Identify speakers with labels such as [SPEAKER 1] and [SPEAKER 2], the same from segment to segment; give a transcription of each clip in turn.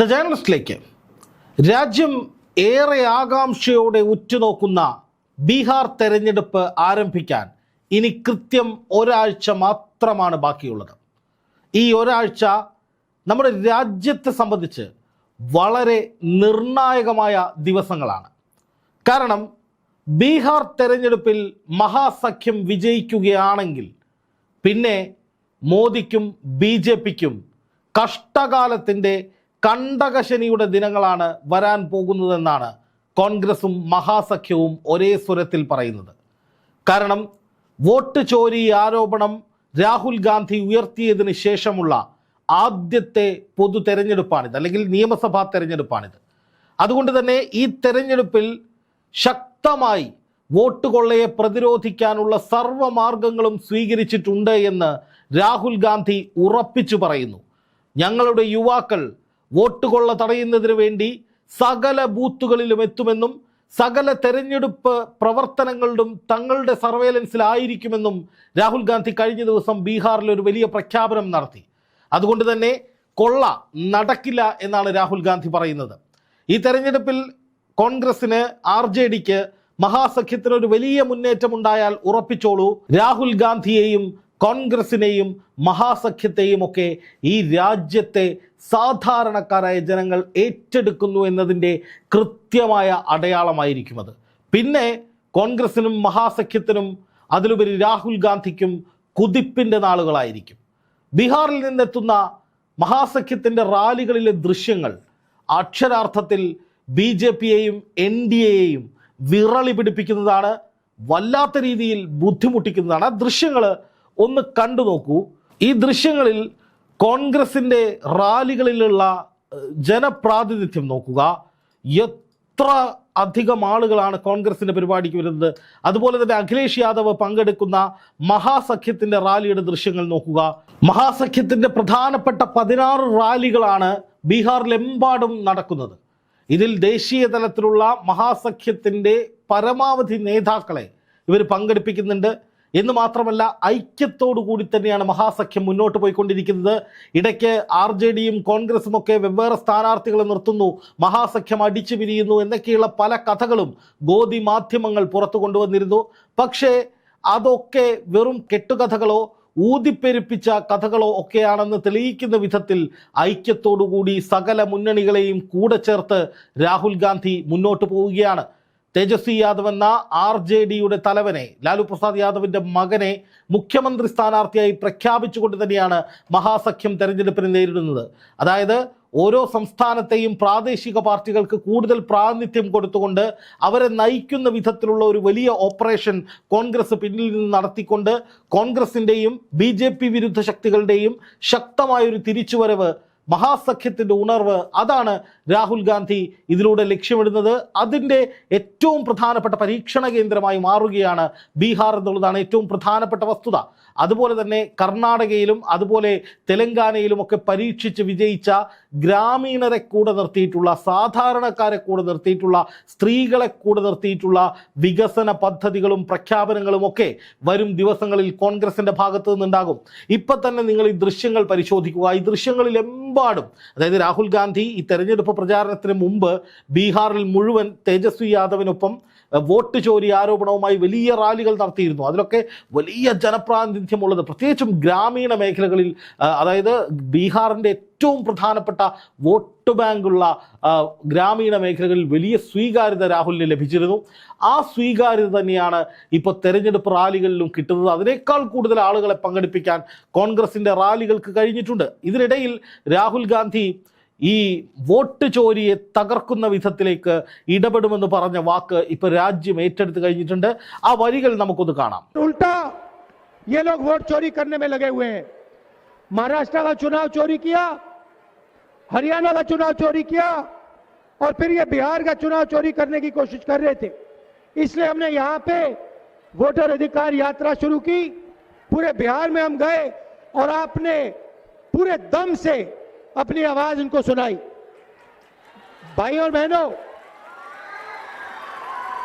[SPEAKER 1] The ജേർണലിസ്റ്റിലേക്ക് രാജ്യം ഏറെ ആകാംക്ഷയോടെ ഉറ്റുനോക്കുന്ന ബീഹാർ തെരഞ്ഞെടുപ്പ് ആരംഭിക്കാൻ ഇനി കൃത്യം ഒരാഴ്ച മാത്രമാണ് ബാക്കിയുള്ളത്. ഈ ഒരാഴ്ച നമ്മുടെ രാജ്യത്തെ സംബന്ധിച്ച് വളരെ നിർണായകമായ ദിവസങ്ങളാണ്. കാരണം ബീഹാർ തെരഞ്ഞെടുപ്പിൽ മഹാസഖ്യം വിജയിക്കുകയാണെങ്കിൽ പിന്നെ മോദിക്കും ബി ജെ പിക്കും കഷ്ടകാലത്തിന്റെ കണ്ടകശനിയുടെ ദിനങ്ങളാണ് വരാൻ പോകുന്നതെന്നാണ് കോൺഗ്രസും മഹാസഖ്യവും ഒരേ സ്വരത്തിൽ പറയുന്നത്. കാരണം വോട്ട് ചോരി ആരോപണം രാഹുൽ ഗാന്ധി ഉയർത്തിയതിന് ശേഷമുള്ള ആദ്യത്തെ പൊതു തെരഞ്ഞെടുപ്പാണിത് അല്ലെങ്കിൽ നിയമസഭാ തെരഞ്ഞെടുപ്പാണിത്. അതുകൊണ്ട് തന്നെ ഈ തെരഞ്ഞെടുപ്പിൽ ശക്തമായി വോട്ട് കൊള്ളയെ പ്രതിരോധിക്കാനുള്ള സർവമാർഗങ്ങളും സ്വീകരിച്ചിട്ടുണ്ട് എന്ന് രാഹുൽ ഗാന്ധി ഉറപ്പിച്ചു പറയുന്നു. ഞങ്ങളുടെ യുവാക്കൾ വോട്ട് കൊള്ള തടയുന്നതിന് വേണ്ടി സകല ബൂത്തുകളിലും എത്തുമെന്നും സകല തെരഞ്ഞെടുപ്പ് പ്രവർത്തനങ്ങളിലും തങ്ങളുടെ സർവേലൻസിലായിരിക്കുമെന്നും രാഹുൽ ഗാന്ധി കഴിഞ്ഞ ദിവസം ബീഹാറിൽ ഒരു വലിയ പ്രഖ്യാപനം നടത്തി. അതുകൊണ്ട് തന്നെ കൊള്ള നടക്കില്ല എന്നാണ് രാഹുൽ ഗാന്ധി പറയുന്നത്. ഈ തെരഞ്ഞെടുപ്പിൽ കോൺഗ്രസിന് ആർ ജെ ഡിക്ക് മഹാസഖ്യത്തിനൊരു വലിയ മുന്നേറ്റം ഉണ്ടായാൽ ഉറപ്പിച്ചോളൂ രാഹുൽ ഗാന്ധിയെയും കോൺഗ്രസിനെയും മഹാസഖ്യത്തെയും ഒക്കെ ഈ രാജ്യത്തെ സാധാരണക്കാരായ ജനങ്ങൾ ഏറ്റെടുക്കുന്നു എന്നതിന്റെ കൃത്യമായ അടയാളമായിരിക്കും അത് പിന്നെ കോൺഗ്രസിനും മഹാസഖ്യത്തിനും അതിലുപരി രാഹുൽ ഗാന്ധിക്കും കുതിപ്പിന്റെ നാളുകളായിരിക്കും. ബീഹാറിൽ നിന്നെത്തുന്ന മഹാസഖ്യത്തിന്റെ റാലികളിലെ ദൃശ്യങ്ങൾ അക്ഷരാർത്ഥത്തിൽ ബി ജെ പിയെയും എൻ ഡി എയെയും വിറളി പിടിപ്പിക്കുന്നതാണ് വല്ലാത്ത രീതിയിൽ ബുദ്ധിമുട്ടിക്കുന്നതാണ്. ആ ദൃശ്യങ്ങൾ ഒന്ന് കണ്ടു നോക്കൂ. ഈ ദൃശ്യങ്ങളിൽ കോൺഗ്രസിന്റെ റാലികളിലുള്ള ജനപ്രാതിനിധ്യം നോക്കുക. എത്ര അധികം ആളുകളാണ് കോൺഗ്രസിന്റെ പരിപാടിക്ക് വരുന്നത്. അതുപോലെ തന്നെ അഖിലേഷ് യാദവ് പങ്കെടുക്കുന്ന മഹാസഖ്യത്തിന്റെ റാലിയുടെ ദൃശ്യങ്ങൾ നോക്കുക. മഹാസഖ്യത്തിന്റെ പ്രധാനപ്പെട്ട പതിനാറ് റാലികളാണ് ബീഹാറിലെമ്പാടും നടക്കുന്നത്. ഇതിൽ ദേശീയ തലത്തിലുള്ള മഹാസഖ്യത്തിന്റെ പരമാവധി നേതാക്കളെ ഇവർ പങ്കെടുപ്പിക്കുന്നുണ്ട്. എന്ന് മാത്രമല്ല ഐക്യത്തോടു കൂടി തന്നെയാണ് മഹാസഖ്യം മുന്നോട്ട് പോയിക്കൊണ്ടിരിക്കുന്നത്. ഇടയ്ക്ക് ആർ ജെ ഡിയും കോൺഗ്രസും ഒക്കെ വെവ്വേറെ സ്ഥാനാർത്ഥികളെ നിർത്തുന്നു. മഹാസഖ്യം അടിച്ചു പിരിയുന്നു എന്നൊക്കെയുള്ള പല കഥകളും ഗോതി മാധ്യമങ്ങൾ പുറത്തു കൊണ്ടുവന്നിരുന്നു. പക്ഷേ അതൊക്കെ വെറും കെട്ടുകഥകളോ ഊതിപ്പെരുപ്പിച്ച കഥകളോ ഒക്കെയാണെന്ന് തെളിയിക്കുന്ന വിധത്തിൽ ഐക്യത്തോടുകൂടി സകല മുന്നണികളെയും കൂടെ ചേർത്ത് രാഹുൽ ഗാന്ധി മുന്നോട്ട് പോവുകയാണ്. തേജസ്വി യാദവ് എന്ന ആർ ജെ ഡിയുടെ തലവനെ ലാലു പ്രസാദ് യാദവിന്റെ മകനെ മുഖ്യമന്ത്രി സ്ഥാനാർത്ഥിയായി പ്രഖ്യാപിച്ചുകൊണ്ട് തന്നെയാണ് മഹാസഖ്യം തെരഞ്ഞെടുപ്പിനെ നേരിടുന്നത്. അതായത് ഓരോ സംസ്ഥാനത്തെയും പ്രാദേശിക പാർട്ടികൾക്ക് കൂടുതൽ പ്രാതിനിധ്യം കൊടുത്തുകൊണ്ട് അവരെ നയിക്കുന്ന വിധത്തിലുള്ള ഒരു വലിയ ഓപ്പറേഷൻ കോൺഗ്രസ് പിന്നിൽ നിന്ന് നടത്തിക്കൊണ്ട് കോൺഗ്രസിന്റെയും ബി വിരുദ്ധ ശക്തികളുടെയും ശക്തമായൊരു തിരിച്ചുവരവ് മഹാസഖ്യത്തിന്റെ ഉണർവ്. അതാണ് രാഹുൽ ഗാന്ധി ഇതിലൂടെ ലക്ഷ്യമിടുന്നത്. അതിന്റെ ഏറ്റവും പ്രധാനപ്പെട്ട പരീക്ഷണ കേന്ദ്രമായി മാറുകയാണ് ബീഹാർ എന്നുള്ളതാണ് ഏറ്റവും പ്രധാനപ്പെട്ട വസ്തുത. അതുപോലെ തന്നെ കർണാടകയിലും അതുപോലെ തെലങ്കാനയിലും ഒക്കെ പരീക്ഷിച്ച് വിജയിച്ച ഗ്രാമീണരെ കൂടെ നിർത്തിയിട്ടുള്ള സാധാരണക്കാരെ കൂടെ നിർത്തിയിട്ടുള്ള സ്ത്രീകളെ കൂടെ നിർത്തിയിട്ടുള്ള വികസന പദ്ധതികളും പ്രഖ്യാപനങ്ങളും ഒക്കെ വരും ദിവസങ്ങളിൽ കോൺഗ്രസിന്റെ ഭാഗത്തു നിന്നുണ്ടാകും. ഇപ്പൊ തന്നെ നിങ്ങൾ ഈ ദൃശ്യങ്ങൾ പരിശോധിക്കുക. ഈ ദൃശ്യങ്ങളിൽ എമ്പാടും അതായത് രാഹുൽ ഗാന്ധി ഈ തെരഞ്ഞെടുപ്പ് പ്രചാരണത്തിന് മുമ്പ് ബീഹാറിൽ മുഴുവൻ തേജസ്വി യാദവിനൊപ്പം വോട്ട് ചോരി ആരോപണവുമായി വലിയ റാലികൾ നടത്തിയിരുന്നു. അതിലൊക്കെ വലിയ ജനപ്രാതിനിധ്യമുള്ളത്. പ്രത്യേകിച്ചും ഗ്രാമീണ മേഖലകളിൽ അതായത് ബീഹാറിന്റെ ഏറ്റവും പ്രധാനപ്പെട്ട വോട്ട് ബാങ്കുള്ള അഹ് ഗ്രാമീണ മേഖലകളിൽ വലിയ സ്വീകാര്യത രാഹുലിന് ലഭിച്ചിരുന്നു ആ സ്വീകാര്യത തന്നെയാണ് ഇപ്പോൾ തെരഞ്ഞെടുപ്പ് റാലികളിലും കിട്ടുന്നത് അതിനേക്കാൾ കൂടുതൽ ആളുകളെ പങ്കെടുപ്പിക്കാൻ കോൺഗ്രസിൻ്റെ റാലികൾക്ക് കഴിഞ്ഞിട്ടുണ്ട് ഇതിനിടയിൽ രാഹുൽ ഗാന്ധി ഈ വോട്ട് ചോരിയെ തകർക്കുന്ന വിധത്തിലേക്ക് ഇടപെടുമെന്ന് പറഞ്ഞ വാക്ക് ഇപ്പൊ രാജ്യം ഏറ്റെടുത്ത് കഴിഞ്ഞിട്ടുണ്ട് ആ വരികൾ നമുക്കൊന്ന് കാണാം
[SPEAKER 2] उल्टा ये लोग वोट चोरी करने में लगे हुए हैं महाराष्ट्र का चुनाव चोरी किया हरियाणा का चुनाव चोरी किया और फिर ये बिहार का चुनाव चोरी करने की कोशिश कर रहे थे। इसलिए हमने यहाँ पे वोटर अधिकार यात्रा शुरू की। पूरे बिहार में हम गए और आपने पूरे दम से अपनी आवाज़ उनको सुनाई। भाई और बहनों,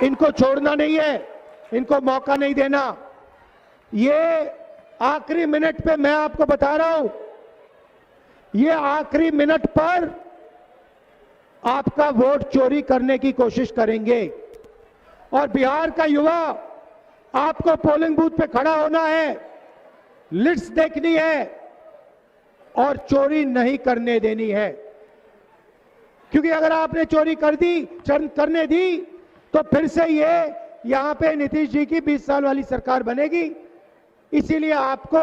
[SPEAKER 2] इनको छोड़ना नहीं है, इनको मौका नहीं देना। ये आखिरी मिनट पे मैं आपको बता रहा हूँ ये आखिरी मिनट पर आपका वोट चोरी करने की कोशिश करेंगे। और बिहार का युवा, आपको पोलिंग बूथ पे खड़ा होना है लिस्ट देखनी है, और चोरी नहीं करने देनी है। क्योंकि अगर आपने चोरी कर दी करने दी तो फिर से ये यहाँ पे नीतीश जी की 20 साल वाली सरकार बनेगी। इसीलिए आपको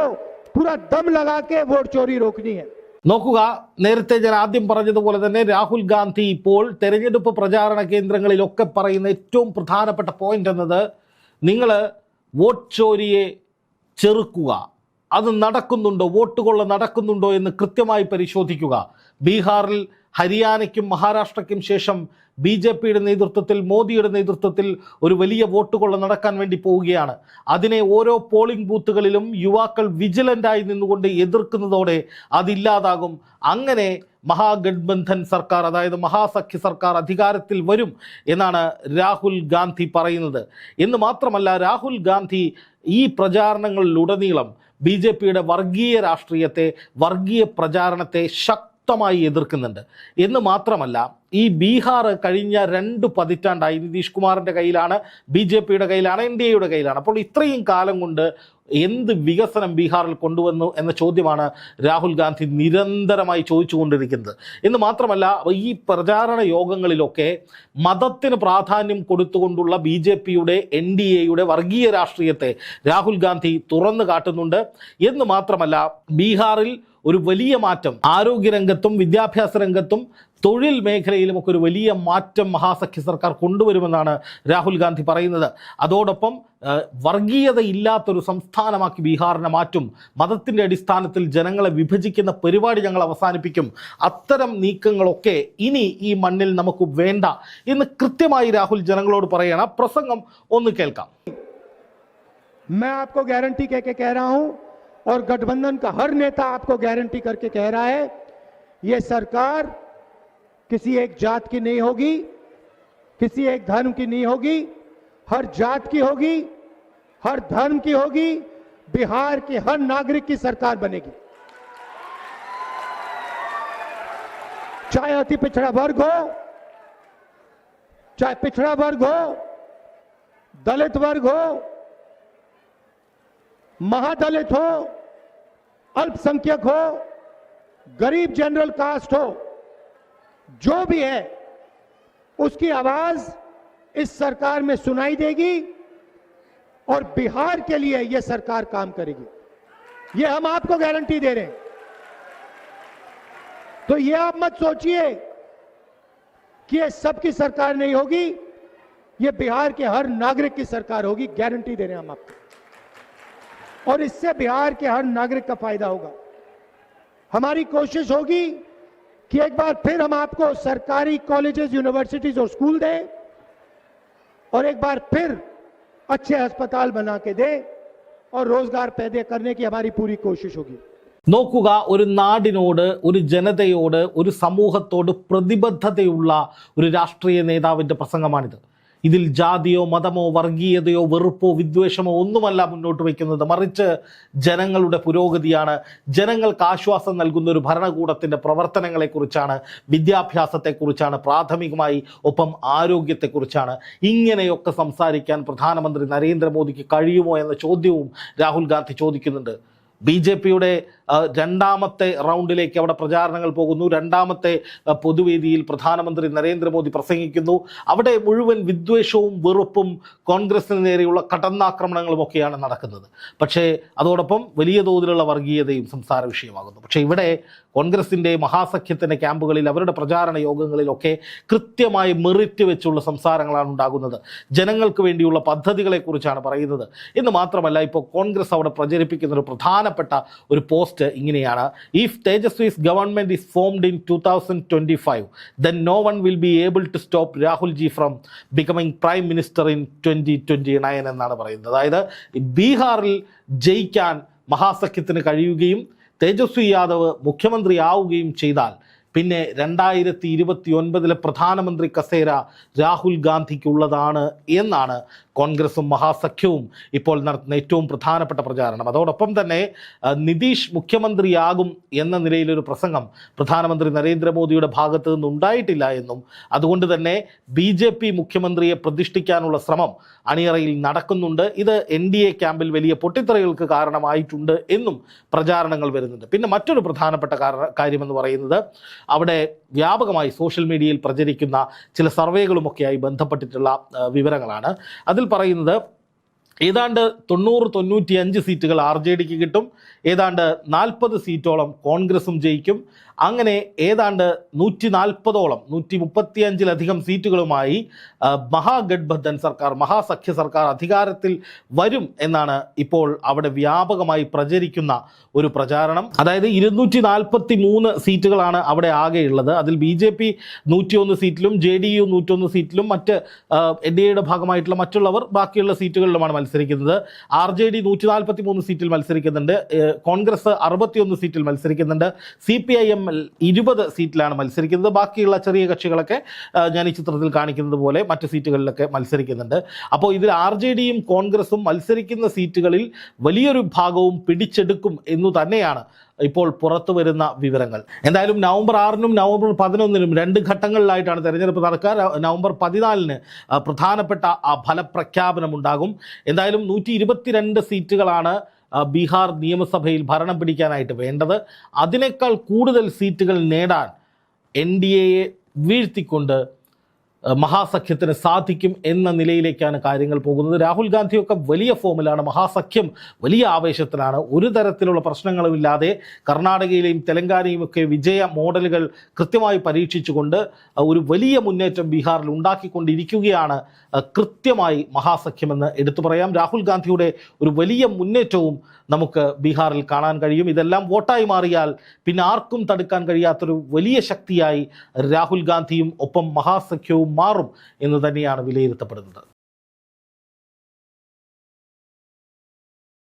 [SPEAKER 2] पूरा दम लगा के वोट चोरी रोकनी है।
[SPEAKER 1] നോക്കുക. നേരത്തെ ഞാൻ ആദ്യം പറഞ്ഞതുപോലെ തന്നെ രാഹുൽ ഗാന്ധി ഇപ്പോൾ തെരഞ്ഞെടുപ്പ് പ്രചാരണ കേന്ദ്രങ്ങളിലൊക്കെ പറയുന്ന ഏറ്റവും പ്രധാനപ്പെട്ട പോയിന്റ് എന്നത് നിങ്ങൾ വോട്ട് ചോരിയെ ചെറുക്കുക. അത് നടക്കുന്നുണ്ടോ? വോട്ട് കൊള്ള നടക്കുന്നുണ്ടോ എന്ന് കൃത്യമായി പരിശോധിക്കുക. ബീഹാറിൽ ഹരിയാനയ്ക്കും മഹാരാഷ്ട്രയ്ക്കും ശേഷം ബി ജെ പിയുടെ നേതൃത്വത്തിൽ മോദിയുടെ നേതൃത്വത്തിൽ ഒരു വലിയ വോട്ട് കൊള്ള നടക്കാൻ വേണ്ടി പോവുകയാണ്. അതിനെ ഓരോ പോളിംഗ് ബൂത്തുകളിലും യുവാക്കൾ വിജിലന്റായി നിന്നുകൊണ്ട് എതിർക്കുന്നതോടെ അതില്ലാതാകും. അങ്ങനെ മഹാഗഡ്ബന്ധൻ സർക്കാർ അതായത് മഹാസഖ്യ സർക്കാർ അധികാരത്തിൽ വരും എന്നാണ് രാഹുൽ ഗാന്ധി പറയുന്നത്. എന്ന് മാത്രമല്ല രാഹുൽ ഗാന്ധി ഈ പ്രചാരണങ്ങളിലുടനീളം ബി ജെ പിയുടെ വർഗീയ രാഷ്ട്രീയത്തെ വർഗീയ പ്രചാരണത്തെ ശക്തമായി എതിർക്കുന്നുണ്ട്. എന്ന് മാത്രമല്ല ഈ ബീഹാർ കഴിഞ്ഞ രണ്ട് പതിറ്റാണ്ടായി നിതീഷ് കുമാറിന്റെ കയ്യിലാണ് ബി ജെ പിയുടെ കയ്യിലാണ് എൻ ഡി എയുടെ കയ്യിലാണ്. അപ്പോൾ ഇത്രയും കാലം കൊണ്ട് എന്ത് വികസനം ബീഹാറിൽ കൊണ്ടുവന്നു എന്ന ചോദ്യമാണ് രാഹുൽ ഗാന്ധി നിരന്തരമായി ചോദിച്ചുകൊണ്ടിരിക്കുന്നത്. എന്ന് മാത്രമല്ല ഈ പ്രചാരണ യോഗങ്ങളിലൊക്കെ മതത്തിന് പ്രാധാന്യം കൊടുത്തുകൊണ്ടുള്ള ബി ജെ പിയുടെ എൻ ഡി എയുടെ വർഗീയ രാഷ്ട്രീയത്തെ രാഹുൽ ഗാന്ധി തുറന്നു കാട്ടുന്നുണ്ട്. എന്ന് മാത്രമല്ല ബീഹാറിൽ ഒരു വലിയ മാറ്റം ആരോഗ്യരംഗത്തും വിദ്യാഭ്യാസ രംഗത്തും തൊഴിൽ മേഖലയിലുമൊക്കെ ഒരു വലിയ മാറ്റം മഹാസഖ്യ സർക്കാർ കൊണ്ടുവരുമെന്നാണ് രാഹുൽ ഗാന്ധി പറയുന്നത് അതോടൊപ്പം ആ, വർഗീയത ഇല്ലാത്തൊരു സംസ്ഥാനമാക്കി ബീഹാറിനെ മാറ്റും മതത്തിൻ്റെ അടിസ്ഥാനത്തിൽ ജനങ്ങളെ വിഭജിക്കുന്ന പരിപാടി ഞങ്ങൾ അവസാനിപ്പിക്കും അത്തരം നീക്കങ്ങളൊക്കെ ഇനി ഈ മണ്ണിൽ നമുക്ക് വേണ്ട എന്ന് കൃത്യമായി രാഹുൽ ജനങ്ങളോട് പറയണം ആ പ്രസംഗം ഒന്ന് കേൾക്കാം
[SPEAKER 2] मैं आपको गारंटी कह के कह रहा हूं और गठबंधन का हर नेता आपको गारंटी करके कह रहा है, ये सरकार किसी एक जात की नहीं होगी, किसी एक धर्म की नहीं होगी, हर जात की होगी, हर धर्म की होगी, बिहार के हर नागरिक की सरकार बनेगी। चाहे अति पिछड़ा वर्ग हो, चाहे पिछड़ा वर्ग हो, दलित वर्ग हो, महादलित हो अल्पसंख्यक हो, गरीब जनरल कास्ट हो, जो भी है, उसकी आवाज़ इस सरकार में सुनाई देगी और बिहार के लिए यह सरकार काम करेगी। यह हम आपको गारंटी दे रहे हैं। तो यह आप मत सोचिए कि यह सबकी सरकार नहीं होगी यह बिहार के हर नागरिक की सरकार होगी गारंटी दे रहे हैं हम आपको। और इससे बिहार के हर नागरिक का फायदा होगा हमारी कोशिश होगी कि एक बार फिर हम आपको सरकारी कॉलेजेस यूनिवर्सिटीज और स्कूल दें और एक बार फिर अच्छे अस्पताल बना के दें और रोजगार पैदा करने की हमारी पूरी कोशिश होगी
[SPEAKER 1] നോക്കുക ഒരു നാടിനോട് ഒരു ജനതയോട് ഒരു സമൂഹത്തോട് പ്രതിബദ്ധതയുള്ള ഒരു രാഷ്ട്രീയ നേതാവിൻ്റെ പ്രസംഗമാണിത് ഇതിൽ ജാതിയോ മതമോ വർഗീയതയോ വെറുപ്പോ വിദ്വേഷമോ ഒന്നുമല്ല മുന്നോട്ട് വയ്ക്കുന്നത്. മറിച്ച് ജനങ്ങളുടെ പുരോഗതിയാണ്. ജനങ്ങൾക്ക് ആശ്വാസം നൽകുന്ന ഒരു ഭരണകൂടത്തിന്റെ പ്രവർത്തനങ്ങളെക്കുറിച്ചാണ് വിദ്യാഭ്യാസത്തെക്കുറിച്ചാണ് പ്രാഥമികമായി ഒപ്പം ആരോഗ്യത്തെക്കുറിച്ചാണ്. ഇങ്ങനെയൊക്കെ സംസാരിക്കാൻ പ്രധാനമന്ത്രി നരേന്ദ്രമോദിക്ക് കഴിയുമോ എന്ന ചോദ്യവും രാഹുൽ ഗാന്ധി ചോദിക്കുന്നുണ്ട്. ബി ജെ പിയുടെ രണ്ടാമത്തെ റൗണ്ടിലേക്ക് അവിടെ പ്രചാരണങ്ങൾ പോകുന്നു. രണ്ടാമത്തെ പൊതുവേദിയിൽ പ്രധാനമന്ത്രി നരേന്ദ്രമോദി പ്രസംഗിക്കുന്നു. അവിടെ മുഴുവൻ വിദ്വേഷവും വെറുപ്പും കോൺഗ്രസിന് നേരെയുള്ള കടന്നാക്രമണങ്ങളും ഒക്കെയാണ് നടക്കുന്നത്. പക്ഷേ അതോടൊപ്പം വലിയ തോതിലുള്ള വർഗീയതയും സംസാര വിഷയമാകുന്നു. പക്ഷേ ഇവിടെ കോൺഗ്രസിന്റെ മഹാസഖ്യത്തിന്റെ ക്യാമ്പുകളിൽ അവരുടെ പ്രചാരണ യോഗങ്ങളിലൊക്കെ കൃത്യമായി മെറിറ്റ് വെച്ചുള്ള സംസാരങ്ങളാണ് ഉണ്ടാകുന്നത്. ജനങ്ങൾക്ക് വേണ്ടിയുള്ള പദ്ധതികളെക്കുറിച്ചാണ് പറയുന്നത്. എന്ന് മാത്രമല്ല ഇപ്പോൾ കോൺഗ്രസ് അവിടെ പ്രചരിപ്പിക്കുന്ന ഒരു പ്രധാനപ്പെട്ട ഒരു പോസ്റ്റ് ഇങ്ങനെയാണ്. If Tejashwi's government is formed in two thousand twenty five then no one will be able to stop Rahul ji from becoming prime minister in twenty twenty nine എന്നാണ് പറയുന്നത്. അതായത് ബീഹാറിൽ ജയിക്കാൻ മഹാസഖ്യത്തിന് കഴിയുകയും തേജസ്വി യാദവ് മുഖ്യമന്ത്രിയാവുകയും ചെയ്താൽ പിന്നെ രണ്ടായിരത്തി ഇരുപത്തി ഒൻപതിലെ പ്രധാനമന്ത്രി കസേര രാഹുൽ ഗാന്ധിക്കുള്ളതാണ് എന്നാണ് കോൺഗ്രസും മഹാസഖ്യവും ഇപ്പോൾ നടത്തുന്ന ഏറ്റവും പ്രധാനപ്പെട്ട പ്രചാരണം. അതോടൊപ്പം തന്നെ നിതീഷ് മുഖ്യമന്ത്രിയാകും എന്ന നിലയിലൊരു പ്രസംഗം പ്രധാനമന്ത്രി നരേന്ദ്രമോദിയുടെ ഭാഗത്തു നിന്നുണ്ടായിട്ടില്ല എന്നും അതുകൊണ്ട് തന്നെ ബി ജെ പി മുഖ്യമന്ത്രിയെ പ്രതിഷ്ഠിക്കാനുള്ള ശ്രമം അണിയറയിൽ നടക്കുന്നുണ്ട്. ഇത് എൻ ഡി എ ക്യാമ്പിൽ വലിയ പൊട്ടിത്തെറികൾക്ക് കാരണമായിട്ടുണ്ട് എന്നും പ്രചാരണങ്ങൾ വരുന്നുണ്ട്. പിന്നെ മറ്റൊരു പ്രധാനപ്പെട്ട കാര- കാര്യമെന്ന് പറയുന്നത് അവിടെ വ്യാപകമായി സോഷ്യൽ മീഡിയയിൽ പ്രചരിക്കുന്ന ചില സർവേകളുമൊക്കെയായി ബന്ധപ്പെട്ടിട്ടുള്ള വിവരങ്ങളാണ്. അതിൽ പറയുന്നത് ഏതാണ്ട് തൊണ്ണൂറ് തൊണ്ണൂറ്റിയഞ്ച് സീറ്റുകൾ ആർ ജെ ഡിക്ക് കിട്ടും ഏതാണ്ട് നാൽപ്പത് സീറ്റോളം കോൺഗ്രസും ജയിക്കും. അങ്ങനെ ഏതാണ്ട് നൂറ്റി നാൽപ്പതോളം നൂറ്റി മുപ്പത്തിയഞ്ചിലധികം സീറ്റുകളുമായി മഹാഗഡ്ബന്ധൻ സർക്കാർ മഹാസഖ്യ സർക്കാർ അധികാരത്തിൽ വരും എന്നാണ് ഇപ്പോൾ അവിടെ വ്യാപകമായി പ്രചരിക്കുന്ന ഒരു പ്രചാരണം. അതായത് ഇരുന്നൂറ്റി നാൽപ്പത്തി മൂന്ന് സീറ്റുകളാണ് അവിടെ ആകെയുള്ളത്. അതിൽ ബി ജെ പി നൂറ്റിയൊന്ന് സീറ്റിലും ജെ ഡി യു നൂറ്റൊന്ന് സീറ്റിലും മറ്റ് എൻ ഡി എയുടെ ഭാഗമായിട്ടുള്ള മറ്റുള്ളവർ ബാക്കിയുള്ള സീറ്റുകളിലുമാണ് മത്സരിക്കുന്നത്. ആർ ജെ ഡി നൂറ്റി നാൽപ്പത്തി മൂന്ന് സീറ്റിൽ മത്സരിക്കുന്നുണ്ട് കോൺഗ്രസ് അറുപത്തിയൊന്ന് സീറ്റിൽ മത്സരിക്കുന്നുണ്ട് സി പി ഐ എം ഇരുപത് സീറ്റിലാണ് മത്സരിക്കുന്നത്. ബാക്കിയുള്ള ചെറിയ കക്ഷികളൊക്കെ ഞാൻ ഈ ചിത്രത്തിൽ കാണിക്കുന്നത് പോലെ മറ്റ് സീറ്റുകളിലൊക്കെ മത്സരിക്കുന്നുണ്ട്. അപ്പോൾ ഇതിൽ ആർ ജെ ഡിയും കോൺഗ്രസും മത്സരിക്കുന്ന സീറ്റുകളിൽ വലിയൊരു ഭാഗവും പിടിച്ചെടുക്കും എന്നു തന്നെയാണ് ഇപ്പോൾ പുറത്തു വരുന്ന വിവരങ്ങൾ. എന്തായാലും നവംബർ ആറിനും നവംബർ പതിനൊന്നിനും രണ്ട് ഘട്ടങ്ങളിലായിട്ടാണ് തെരഞ്ഞെടുപ്പ് നടക്കുക. നവംബർ പതിനാലിന് പ്രധാനപ്പെട്ട ആ ഫലപ്രഖ്യാപനം ഉണ്ടാകും എന്തായാലും നൂറ്റി സീറ്റുകളാണ് ബീഹാർ നിയമസഭയിൽ ഭരണം പിടിക്കാനായിട്ട് വേണ്ടത്. അതിനേക്കാൾ കൂടുതൽ സീറ്റുകൾ നേടാൻ എൻ ഡി എയെ വീഴ്ത്തിക്കൊണ്ട് മഹാസഖ്യത്തിന് സാധിക്കും എന്ന നിലയിലേക്കാണ് കാര്യങ്ങൾ പോകുന്നത്. രാഹുൽ ഗാന്ധിയൊക്കെ വലിയ ഫോമിലാണ് മഹാസഖ്യം വലിയ ആവേശത്തിലാണ്. ഒരു തരത്തിലുള്ള പ്രശ്നങ്ങളുമില്ലാതെ കർണാടകയിലെയും തെലങ്കാനയും ഒക്കെ വിജയ മോഡലുകൾ കൃത്യമായി പരീക്ഷിച്ചുകൊണ്ട് ഒരു വലിയ മുന്നേറ്റം ബീഹാറിൽ ഉണ്ടാക്കിക്കൊണ്ടിരിക്കുകയാണ് കൃത്യമായി മഹാസഖ്യമെന്ന് എടുത്തു പറയാം. രാഹുൽ ഗാന്ധിയുടെ ഒരു വലിയ മുന്നേറ്റവും നമുക്ക് ബീഹാറിൽ കാണാൻ കഴിയും. ഇതെല്ലാം വോട്ടായി മാറിയാൽ പിന്നെ ആർക്കും തടുക്കാൻ കഴിയാത്തൊരു വലിയ ശക്തിയായി രാഹുൽ ഗാന്ധിയും ഒപ്പം മഹാസഖ്യവും മാറും എന്ന് തന്നെയാണ് വിലയിരുത്തപ്പെടുന്നത്.